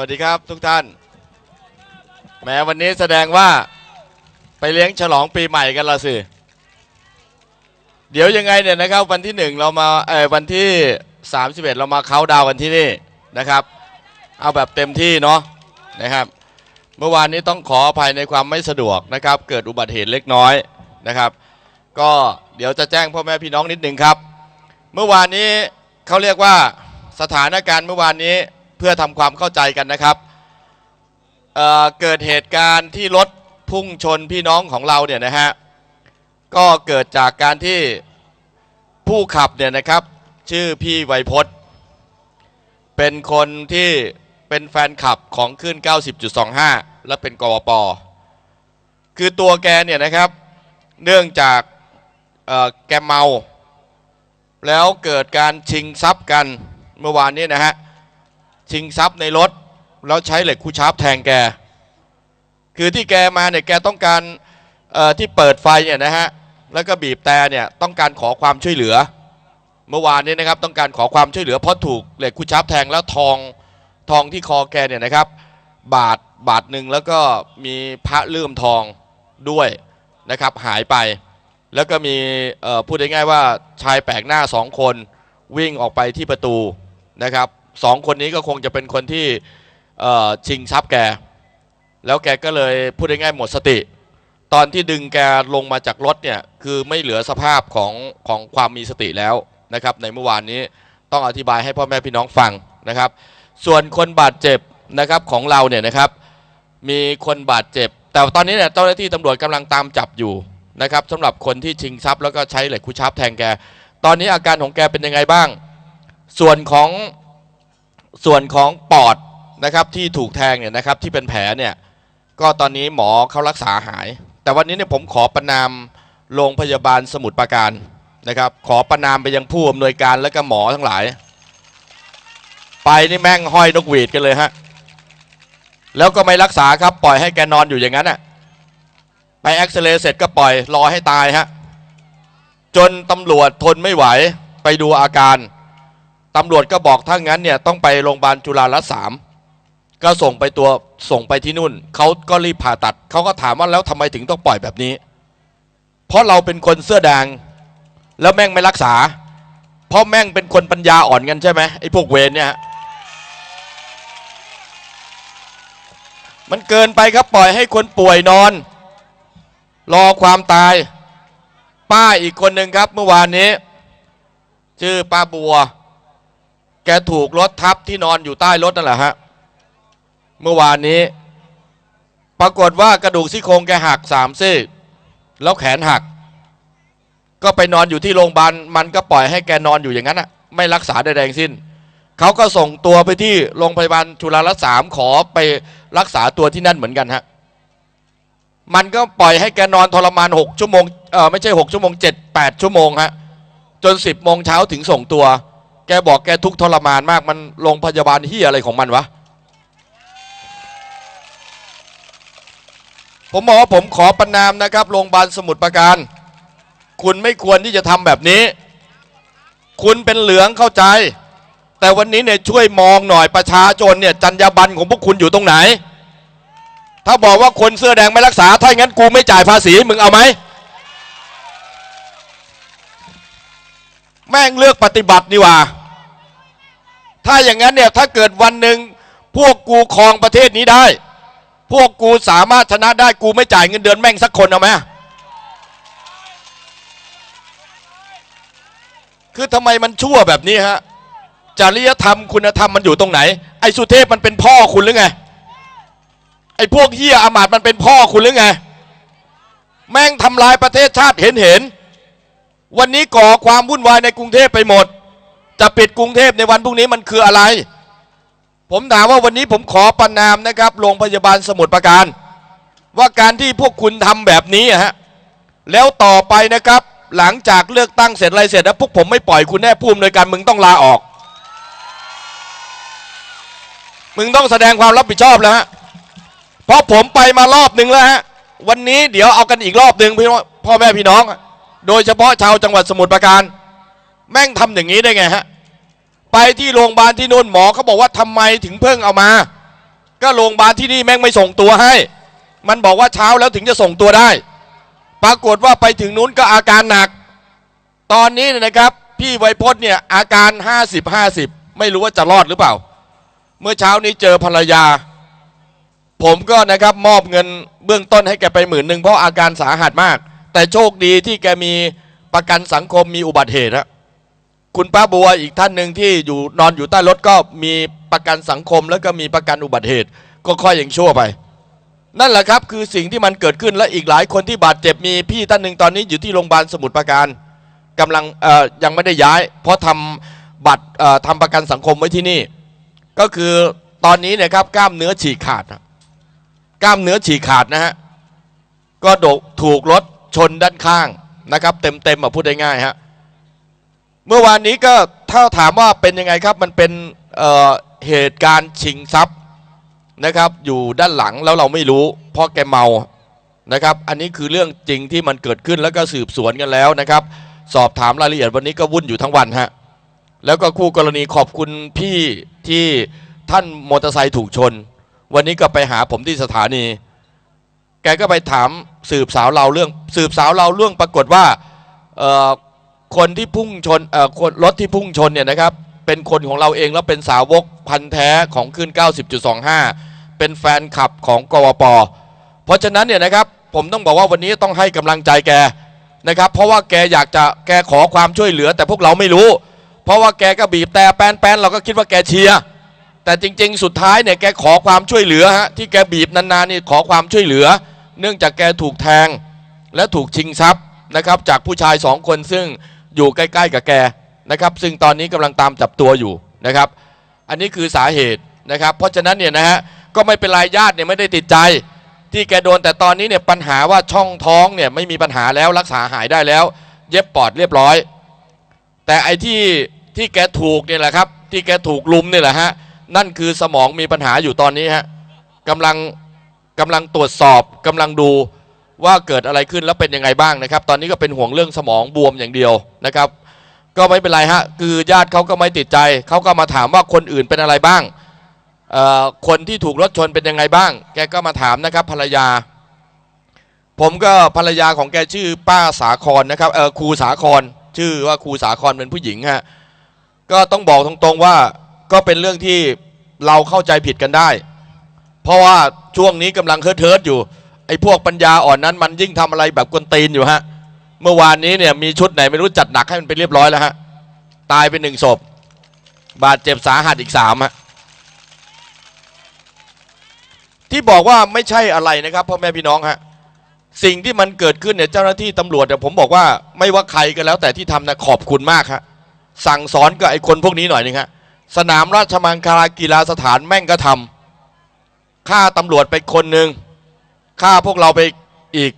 วัสดีครับทุกท่านแหมวันนี้แสดงว่าไปเลี้ยงฉลองปีใหม่กันละสิ เดี๋ยวยังไงเนี่ยนะครับวันที่หนึ่งเรามาเออวันที่31เรามาเขาดาวกันที่นี่นะครับ เอาแบบเต็มที่เนาะนะครับ เมื่อวานนี้ต้องขออภัยในความไม่สะดวกนะครับ เกิดอุบัติเหตุเล็กน้อยนะครับ ก็เดี๋ยวจะแจ้งพ่อแม่พี่น้องนิดนึงครับ เมื่อวานนี้เขาเรียกว่าสถานการณ์เมื่อวานนี้ เพื่อทำความเข้าใจกันนะครับเเกิดเหตุการณ์ที่รถพุ่งชนพี่น้องของเราเนี่ยนะฮะก็เกิดจากการที่ผู้ขับเนี่ยนะครับ ชื่อพี่ไวยพจน์เป็นคนที่เป็นแฟนคลับของขึ้น 90.25 และเป็นกวปคือตัวแกเนี่ยนะครับ เนื่องจากแกเมา แล้วเกิดการชิงทรัพย์กันเมื่อวานนี้นะฮะ ชิงทรัพย์ในรถ แล้วใช้เหล็กคูชาร์ปแทงแก คือที่แกมาเนี่ยแกต้องการที่เปิดไฟเนี่ยนะฮะแล้วก็บีบแต่เนี่ยต้องการขอความช่วยเหลือ เมื่อวานนี้นะครับต้องการขอความช่วยเหลือเพราะถูกเหล็กคูชาร์ปแทงแล้วทองทองที่คอแกเนี่ยนะครับ บาทบาทหนึ่งแล้วก็มีพระเลื่อมทองด้วยนะครับหายไปแล้วก็มีพูดง่ายๆว่าชายแปลกหน้าสองคนวิ่งออกไปที่ประตูนะครับ สองคนนี้ก็คงจะเป็นคนที่ชิงทรัพย์แก แล้วแกก็เลยพูดง่ายๆหมดสติ ตอนที่ดึงแกลงมาจากรถเนี่ยคือไม่เหลือสภาพของของความมีสติแล้วนะครับ ในเมื่อวานนี้ต้องอธิบายให้พ่อแม่พี่น้องฟังนะครับ ส่วนคนบาดเจ็บนะครับของเราเนี่ยนะครับ มีคนบาดเจ็บ แต่ตอนนี้เนี่ยเจ้าหน้าที่ตำรวจกำลังตามจับอยู่นะครับสำหรับคนที่ชิงทรัพย์แล้วก็ใช้เหล็กคูชาร์ปแทงแก ตอนนี้อาการของแกเป็นยังไงบ้าง ส่วนของ ส่วนของปอดนะครับที่ถูกแทงเนี่ยนะครับที่เป็นแผลเนี่ยก็ตอนนี้หมอเขารักษาหาย แต่วันนี้เนี่ยผมขอประนามโรงพยาบาลสมุทรปราการนะครับ ขอประนามไปยังผู้อำนวยการและก็หมอทั้งหลาย ไปนี่แม่งห้อยนกหวีดกันเลยฮะแล้วก็ไม่รักษาครับปล่อยให้แกนอนอยู่อย่างนั้นอะไปเอ็กซเรย์เสร็จก็ปล่อยรอให้ตายฮะจนตำรวจทนไม่ไหวไปดูอาการ ตำรวจก็บอกถ้างั้นเนี่ยต้องไปโรงพยาบาลจุฬารัตสามก็ส่งไปตัวส่งไปที่นู่นเขาก็รีบผ่าตัดเขาก็ถามว่าแล้วทำไมถึงต้องปล่อยแบบนี้ เพราะเราเป็นคนเสื้อแดงแล้วแม่งไม่รักษา เพราะแม่งเป็นคนปัญญาอ่อนกันใช่ไหมไอ้พวกเวรเนี่ยมันเกินไปครับปล่อยให้คนป่วยนอน รอความตาย ป้าอีกคนหนึ่งครับเมื่อวานนี้ ชื่อป้าบัว แกถูกรถทับที่นอนอยู่ใต้รถนั่นแหละฮะ เมื่อวานนี้ ปรากฏว่ากระดูกซี่โครงแกหักสามซี่แล้วแขนหัก ก็ไปนอนอยู่ที่โรงพยาบาลมันก็ปล่อยให้แกนอนอยู่อย่างนั้นอะไม่รักษาใดๆทั้งสิ้น เขาก็ส่งตัวไปที่โรงพยาบาลจุฬารัตน์สามขอไปรักษาตัวที่นั่นเหมือนกันฮะ มันก็ปล่อยให้แกนอนทรมานหกชั่วโมงเออไม่ใช่หกชั่วโมงเจ็ดแปดชั่วโมงฮะจนสิบโมงเช้าถึงส่งตัว แกบอกแกทุกทรมานมากมันโรงพยาบาลที่อะไรของมันวะ ผมบอกว่าผมขอประนามนะครับโรงพยาบาลสมุทรปราการ คุณไม่ควรที่จะทำแบบนี้ คุณเป็นเหลืองเข้าใจ แต่วันนี้เนี่ยช่วยมองหน่อยประชาชนเนี่ยจรรยาบรรณของพวกคุณอยู่ตรงไหน ถ้าบอกว่าคนเสื้อแดงไม่รักษา ถ้าอย่างนั้นกูไม่จ่ายภาษีมึงเอาไหม แม่งเลือกปฏิบัตินี่ว่า ถ้าอย่างนั้นเนี่ยถ้าเกิดวันหนึ่งพวกกูครองประเทศนี้ได้ พวกกูสามารถชนะได้กูไม่จ่ายเงินเดือนแม่งสักคนเอาไหมคือทำไมมันชั่วแบบนี้ฮะจริยธรรมคุณธรรมมันอยู่ตรงไหน ไอ้สุเทพมันเป็นพ่อคุณหรือไงไอ้พวกเฮียอามาตมันเป็นพ่อคุณหรือไง แม่งทำลายประเทศชาติเห็นเห็น วันนี้ก่อความวุ่นวายในกรุงเทพไปหมด จะปิดกรุงเทพในวันพรุ่งนี้มันคืออะไร ผมถามว่าวันนี้ผมขอประนามนะครับโรงพยาบาลสมุทรปราการ ว่าการที่พวกคุณทำแบบนี้อะฮะแล้วต่อไปนะครับ หลังจากเลือกตั้งเสร็จอะไรเสร็จแล้วพวกผมไม่ปล่อยคุณแน่ผู้อำนวยการมึงต้องลาออก มึงต้องแสดงความรับผิดชอบแล้วฮะเพราะผมไปมารอบหนึ่งแล้วฮะวันนี้เดี๋ยวเอากันอีกรอบหนึ่งพี่พ่อแม่พี่น้อง โดยเฉพาะชาวจังหวัดสมุทรปราการ แม่งทำอย่างนี้ได้ไงฮะไปที่โรงพยาบาลที่นู่นหมอเขาบอกว่าทำไมถึงเพิ่งเอามา ก็โรงพยาบาลที่นี่แม่งไม่ส่งตัวให้ มันบอกว่าเช้าแล้วถึงจะส่งตัวได้ ปรากฏว่าไปถึงนู้นก็อาการหนัก ตอนนี้นะครับ พี่ไวยพจน์เนี่ยอาการ 50 50 ไม่รู้ว่าจะรอดหรือเปล่า เมื่อเช้านี้เจอภรรยา ผมก็นะครับมอบเงินเบื้องต้นให้แกไปหมื่นหนึ่งเพราะอาการสาหัสมาก แต่โชคดีที่แกมีประกันสังคมมีอุบัติเหตุฮะคุณป้าบัวอีกท่านหนึ่งที่อยู่นอนอยู่ใต้รถก็มีประกันสังคมแล้วก็มีประกันอุบัติเหตุ ก็ค่อยยังชั่วไป นั่นแหละครับคือสิ่งที่มันเกิดขึ้นและอีกหลายคนที่บาดเจ็บมีพี่ท่านหนึ่งตอนนี้อยู่ที่โรงพยาบาลสมุทรปราการกำลังยังไม่ได้ย้าย เพราะทำบัตรเอ่อทำประกันสังคมไว้ที่นี่ ก็คือตอนนี้นะครับกล้ามเนื้อฉีกขาดกล้ามเนื้อฉีกขาดนะฮะก็โดกถูกรถ ชนด้านข้างนะครับ เต็มเต็มๆอะพูดได้ง่ายฮะเมื่อวานนี้ก็ถ้าถามว่าเป็นยังไงครับมันเป็นเเหตุการณ์ชิงทรัพย์นะครับ อยู่ด้านหลังแล้วเราไม่รู้ เพราะแกเมานะครับ อันนี้คือเรื่องจริงที่มันเกิดขึ้นแล้วก็สืบสวนกันแล้วนะครับ สอบถามรายละเอียดวันนี้ก็วุ่นอยู่ทั้งวันฮะแล้วก็คู่กรณีขอบคุณพี่ที่ท่านมอเตอร์ไซค์ถูกชน วันนี้ก็ไปหาผมที่สถานี กก็ไปถามสืบสาวเราเรื่อง สืบสาวเราเรื่องปรากฏว่าคนที่พุ่งชนคนรถที่พุ่งชนเนี่ยนะครับ เป็นคนของเราเองแล้วเป็นสาวกพันแท้ของขึ้น 90.25 เป็นแฟนคลับของกวปเพราะฉะนั้นเนี่ยนะครับผมต้องบอกว่าวันนี้ต้องให้กำลังใจแกนะครับ เพราะว่าแกอยากจะแกขอความช่วยเหลือ แต่พวกเราไม่รู้ เพราะว่าแกก็บีบแต่แป้นๆเราก็คิดว่าแกเชียร์แต่จริง ๆ สุดท้ายเนี่ยแกขอความช่วยเหลือฮะที่แกบีบนานๆนี่ขอความช่วยเหลือ เนื่องจากแกถูกแทงและถูกชิงทรัพย์นะครับจากผู้ชายสองคนซึ่งอยู่ใกล้ๆกับแกนะครับซึ่งตอนนี้กำลังตามจับตัวอยู่นะครับ อันนี้คือสาเหตุนะครับ เพราะฉะนั้นเนี่ยนะฮะก็ไม่เป็นไรญาติเนี่ยไม่ได้ติดใจ ที่แกโดนแต่ตอนนี้เนี่ยปัญหาว่าช่องท้องเนี่ยไม่มีปัญหาแล้วรักษาหายได้แล้ว เย็บปอดเรียบร้อย แต่ไอ้ที่ที่แกถูกเนี่ยแหละครับที่แกถูกลุมเนี่ยแหละฮะนั่นคือสมองมีปัญหาอยู่ตอนนี้ฮะกำลัง กำลังตรวจสอบกำลังดูว่าเกิดอะไรขึ้นแล้วเป็นยังไงบ้างนะครับ ตอนนี้ก็เป็นห่วงเรื่องสมองบวมอย่างเดียวนะครับ ก็ไม่เป็นไรฮะคือญาติเขาก็ไม่ติดใจเขาก็มาถามว่าคนอื่นเป็นอะไรบ้างคนที่ถูกรถชนเป็นยังไงบ้าง แกก็มาถามนะครับภรรยา ผมก็ภรรยาของแกชื่อป้าสาครนะครับเออครูสาคร ชื่อว่าครูสาครเป็นผู้หญิงฮะก็ต้องบอกตรงๆว่าก็เป็นเรื่องที่เราเข้าใจผิดกันได้ เพราะว่าช่วงนี้กำลังเฮิร์ทเฮิร์ทอยู่ไอ้พวกปัญญาอ่อนนั้นมันยิ่งทำอะไรแบบกวนตีนอยู่ฮะเมื่อวานนี้เนี่ยมีชุดไหนไม่รู้จัดหนักให้มันไปเรียบร้อยแล้วฮะตายไปหนึ่งศพ บาดเจ็บสาหัสอีกสามฮะที่บอกว่าไม่ใช่อะไรนะครับพ่อแม่พี่น้องฮะสิ่งที่มันเกิดขึ้นเนี่ยเจ้าหน้าที่ตำรวจเนี่ยผมบอกว่าไม่ว่าใครก็แล้วแต่ที่ทำนะขอบคุณมากฮะสั่งสอนกับไอ้คนพวกนี้หน่อยนึงฮะสนามราชมังคลากีฬาสถานแม่งก็ทำ ฆ่าตำรวจไปคนหนึ่งฆ่าพวกเราไปอีก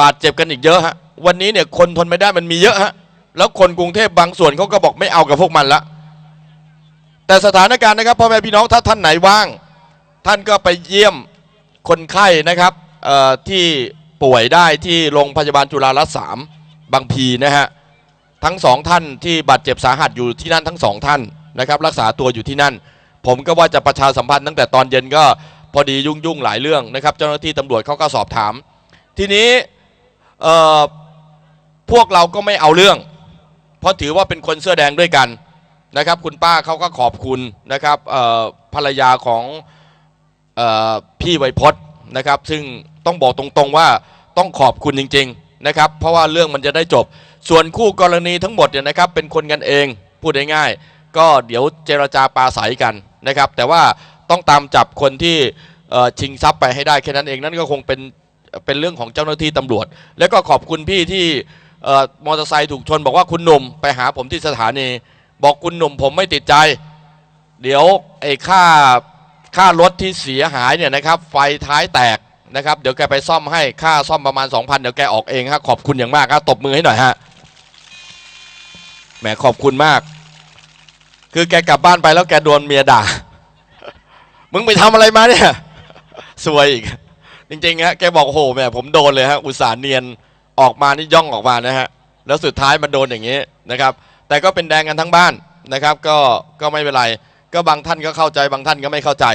บาดเจ็บกันอีกเยอะฮะวันนี้เนี่ยคนทนไม่ได้มันมีเยอะฮะแล้วคนกรุงเทพบางส่วนเขาก็บอกไม่เอากับพวกมันละแต่สถานการณ์นะครับพ่อแม่พี่น้องถ้าท่านไหนว่าง ท่านก็ไปเยี่ยมคนไข้นะครับที่ป่วยได้ที่โรงพยาบาลจุฬารัตน์สามบางพีนะฮะทั้งสองท่านที่บาดเจ็บสาหัสอยู่ที่นั่นทั้งสองท่านนะครับ รักษาตัวอยู่ที่นั่น ผมก็ว่าจะประชาสัมพันธ์ตั้งแต่ตอนเย็นก็ พอดียุ่งยุ่งๆหลายเรื่องนะครับ เจ้าหน้าที่ตำรวจเขาก็สอบถาม ทีนี้พวกเราก็ไม่เอาเรื่อง เพราะถือว่าเป็นคนเสื้อแดงด้วยกันนะครับ คุณป้าเขาก็ขอบคุณนะครับภรรยาของออพี่ไวพจน์นะครับ ซึ่งต้องบอกตรงๆว่าต้องขอบคุณจริง ๆนะครับ เพราะว่าเรื่องมันจะได้จบ ส่วนคู่กรณีทั้งหมดเนี่ยนะครับ เป็นคนกันเองพูดง่ายๆก็เดี๋ยวเจรจาปราศัยกันนะครับ แต่ว่า ต้องตามจับคนที่ชิงทรัพย์ไปให้ได้แค่นั้นเองนั่นก็คงเป็นเป็นเรื่องของเจ้าหน้าที่ตำรวจ แล้วก็ขอบคุณพี่ที่มอเตอร์ไซค์ถูกชน บอกว่าคุณหนุ่มไปหาผมที่สถานี บอกคุณหนุ่มผมไม่ติดใจ เดี๋ยวไอ้ค่าค่ารถที่เสียหายเนี่ยนะครับ ไฟท้ายแตกนะครับ เดี๋ยวแกไปซ่อมให้ค่าซ่อมประมาณ 2,000 เดี๋ยวแกออกเองฮะขอบคุณอย่างมากครับตบมือให้หน่อยฮะแหมขอบคุณมาก คือแกกลับบ้านไปแล้วแกโดนเมียด่า มึงไปทำอะไรมาเนี่ยสวยอีก จริงๆฮะแกบอกโอ้โหแม่ผมโดนเลยฮะอุตส่าห์เนียนออกมานี่ย่องออกมานะฮะแล้วสุดท้ายมันโดนอย่างนี้นะครับ แต่ก็เป็นแดงกันทั้งบ้านนะครับ ก็ก็ไม่เป็นไร ก็บางท่านก็เข้าใจบางท่านก็ไม่เข้าใจ